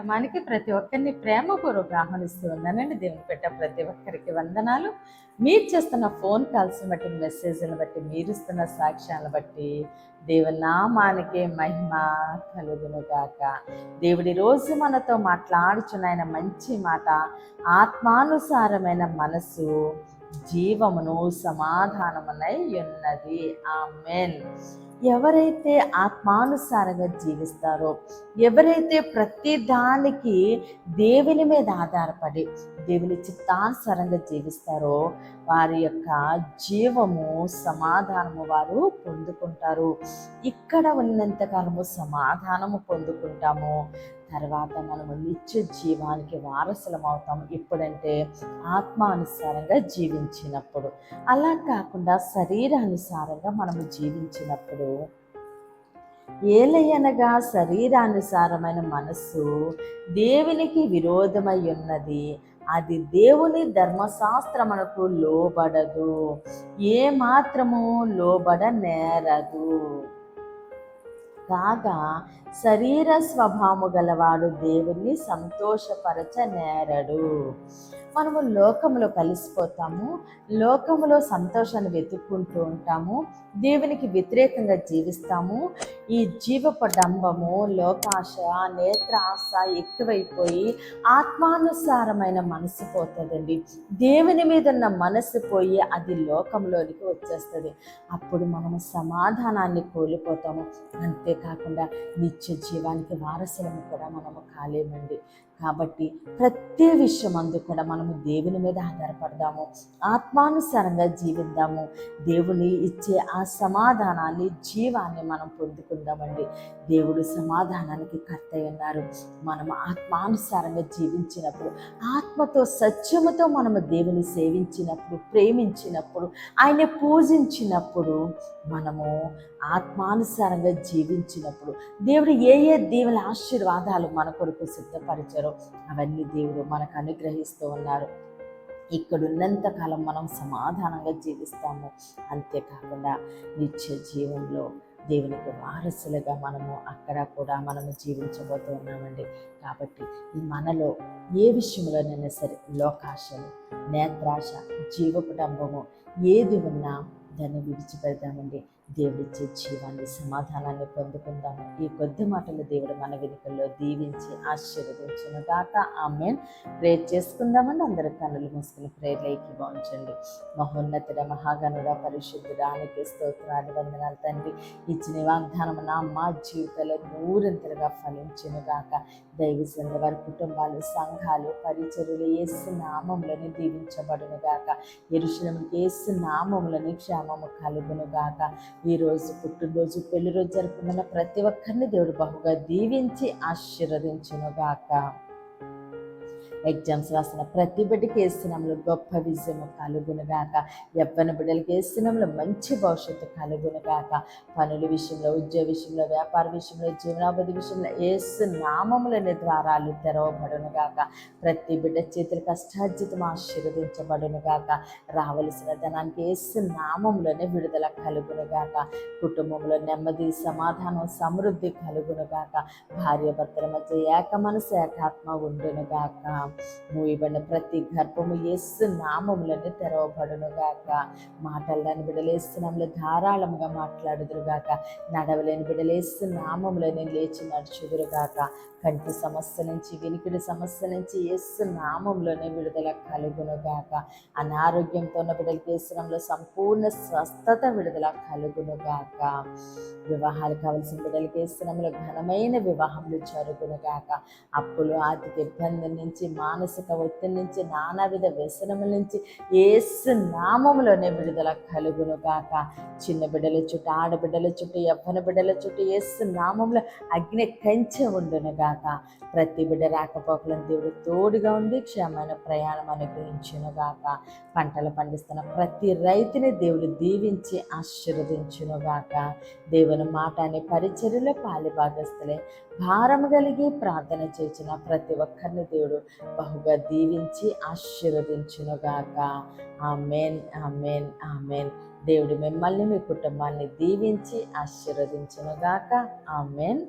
కార్యక్రమానికి ప్రతి ఒక్కరిని ప్రేమపూర్వక ఆహ్వానిస్తూ ఉన్నానండి. దేవుని పెట్ట ప్రతి ఒక్కరికి వందనాలు. మీరు చేస్తున్న ఫోన్ కాల్స్ని బట్టి మెసేజ్లను బట్టి మీరు ఇస్తున్న సాక్ష్యాలను బట్టి దేవుని నామానికి మహిమ కలుగునుగాక దేవుడి రోజు మనతో మాట్లాడుచున్న ఆయన మంచి మాట ఆత్మానుసారమైన మనసు జీవమును సమాధానమునై ఉన్నది. ఆమెన్. ఎవరైతే ఆత్మానుసారంగా జీవిస్తారో ఎవరైతే ప్రతి దానికి దేవుని మీద ఆధారపడి దేవుని చిత్తానుసారంగా జీవిస్తారో వారి యొక్క జీవము సమాధానము వారు పొందుకుంటారు. ఇక్కడ ఉన్నంతకాలము సమాధానము పొందుకుంటాము. తర్వాత మనము నిత్య జీవానికి వారసులం అవుతాం. ఎప్పుడంటే ఆత్మానుసారంగా జీవించినప్పుడు. అలా కాకుండా శరీరానుసారంగా మనము జీవించినప్పుడు ఏలయనగా శరీరానుసారమైన మనస్సు దేవునికి విరోధమై ఉన్నది. అది దేవుని ధర్మశాస్త్రమునకు లోబడదు. ఏ మాత్రము లోబడ నేరదు కాగా శరీర స్వభావము గలవాడు దేవుణ్ణి సంతోషపరచ నేరడు. మనము లోకములో కలిసిపోతాము లోకములో సంతోషాన్ని వెతుక్కుంటూ ఉంటాము దేవునికి వ్యతిరేకంగా జీవిస్తాము. ఈ జీవపు డంబము లోకాశ నేత్రాశ ఎక్కువైపోయి ఆత్మానుసారమైన మనసు పోతుందండి. దేవుని మీద ఉన్న మనసు పోయి అది లోకంలోనికి వచ్చేస్తుంది. అప్పుడు మనము సమాధానాన్ని కోల్పోతాము. అంతే కాకుండా నిత్య జీవానికి వారసులను కూడా మనము కాలేమండి. కాబట్టి ప్రతి విషయం అందు కూడా మనము దేవుని మీద ఆధారపడదాము. ఆత్మానుసారంగా జీవిద్దాము. దేవుని ఇచ్చే ఆ సమాధానాన్ని జీవాన్ని మనం పొందుకుందామండి. దేవుడు సమాధానానికి కర్త ఉన్నారు. మనము ఆత్మానుసారంగా జీవించినప్పుడు ఆత్మతో సత్యముతో మనము దేవుని సేవించినప్పుడు ప్రేమించినప్పుడు ఆయన పూజించినప్పుడు మనము ఆత్మానుసారంగా జీవించినప్పుడు దేవుడు ఏ ఏ దేవుని ఆశీర్వాదాలు మన కొరకు సిద్ధపరిచారో అవన్నీ దేవుడు మనకు అనుగ్రహిస్తూ ఉన్నారు. ఇక్కడున్నంత కాలం మనం సమాధానంగా జీవిస్తాము. అంతేకాకుండా నిత్య జీవంలో దేవునికి వారసులుగా మనము అక్కడ కూడా మనము జీవించబోతూ ఉన్నామండి. కాబట్టి ఈ మనలో ఏ విషయంలోనైనా సరే లోకాశలు నేత్రాశ జీవకుటుంబము ఏది ఉన్నా దాన్ని విడిచిపెడదామండి దేవుడిచ్చే జీవాన్ని సమాధానాన్ని పొందుకుందాము. ఈ కొద్ది మాటలు దేవుడు మన వెనుకల్లో దీవించి ఆశీర్వదించును గాక ఆమె ప్రేర్ చేసుకుందామండి. అందరూ కన్నులు మూసుకుని ప్రేర్లైకి భావించండి మహోన్నతుడ మహాగణుడ పరిశుద్ధుడానికి స్తోత్రాలు వందనాలు తండ్రి. ఇచ్చిన వాగ్దానం నా మా జీవితంలో నూరంతలుగా ఫలించును గాక దైవ వారి కుటుంబాలు సంఘాలు పరిచరులు ఏసు నామములని దీవించబడును గాక ఎరుశలముకి ఏసు నామములని క్షేమము కలుగును గాక ఈ రోజు పుట్టినరోజు పెళ్ళి రోజు జరుపుకున్న ప్రతి ఒక్కరిని దేవుడు బహుగా దీవించి ఆశీర్వదించునుగాక. గాక ఎగ్జామ్స్ రాసిన ప్రతి బిడ్డకి వేస్తున్నాంలో గొప్ప విజయము కలుగునుగాక. ఎవ్వని బిడ్డలకి వేస్తున్నాంలో మంచి భవిష్యత్తు కలుగునుగాక. పనుల విషయంలో ఉద్యోగ విషయంలో వ్యాపార విషయంలో జీవనాభివృద్ధి విషయంలో ఏసు నామములనే ద్వారాలు తెరవబడునుగాక. ప్రతి బిడ్డ చేతుల కష్టార్జితం ఆశీర్వదించబడునుగాక. రావలసిన ధనానికి ఏసు నామంలోనే విడుదల కలుగునుగాక. కుటుంబంలో నెమ్మది సమాధానం సమృద్ధి కలుగునుగాక. భార్య భర్తల మధ్య ఏక మనసు ఏకాత్మ ఉండునుగాక. మూయబడిన ప్రతి గర్భము ఎస్సు నామములను తెరవబడునుగాక మాట్లాడలేని బిడలేస్తున్నాములు ధారాళంగా మాట్లాడుదురుగాక నడవలేని బిడలేస్తు నామములను లేచి నడుచుదురుగాక కంటి సమస్య నుంచి వినికిడి సమస్య నుంచి ఎస్సు నామంలోనే విడుదల కలుగునుగాక అనారోగ్యంతో ఉన్న బిడ్డలకి వేసినంలో సంపూర్ణ స్వస్థత విడుదల కలుగునుగాక వివాహాలు కావలసిన బిడ్డలకి వేసినంలో ఘనమైన వివాహములు జరుగునుగాక అప్పులు ఆర్థిక ఇబ్బంది నుంచి మానసిక ఒత్తిడి నుంచి నానావిధ వ్యసనముల నుంచి ఏసు నామములోనే విడుదల కలుగును గాక. చిన్న బిడ్డల చుట్టూ ఆడబిడ్డల చుట్టూ యవ్వన బిడ్డల చుట్టూ ఏసు నామంలో అగ్ని కంచె ఉండును గాక. ప్రతి బిడ్డ రాకపోకలను దేవుడు తోడుగా ఉండి క్షేమైన ప్రయాణం అనుగ్రహించునుగాక పంటలు పండిస్తున్న ప్రతి రైతుని దేవుడు దీవించి ఆశీర్వదించును గాక. దేవుని మాట అనే పరిచర్యలో పాలిభాగస్తులే భారం కలిగి ప్రార్థన చేసిన ప్రతి ఒక్కరిని దేవుడు బహుగా దీవించి ఆశీర్వదించునుగాక. Amen amen amen. దేవుడు మిమ్మల్ని మీ కుటుంబాన్ని దీవించి ఆశీర్వదించునుగాక. ఆమెన్.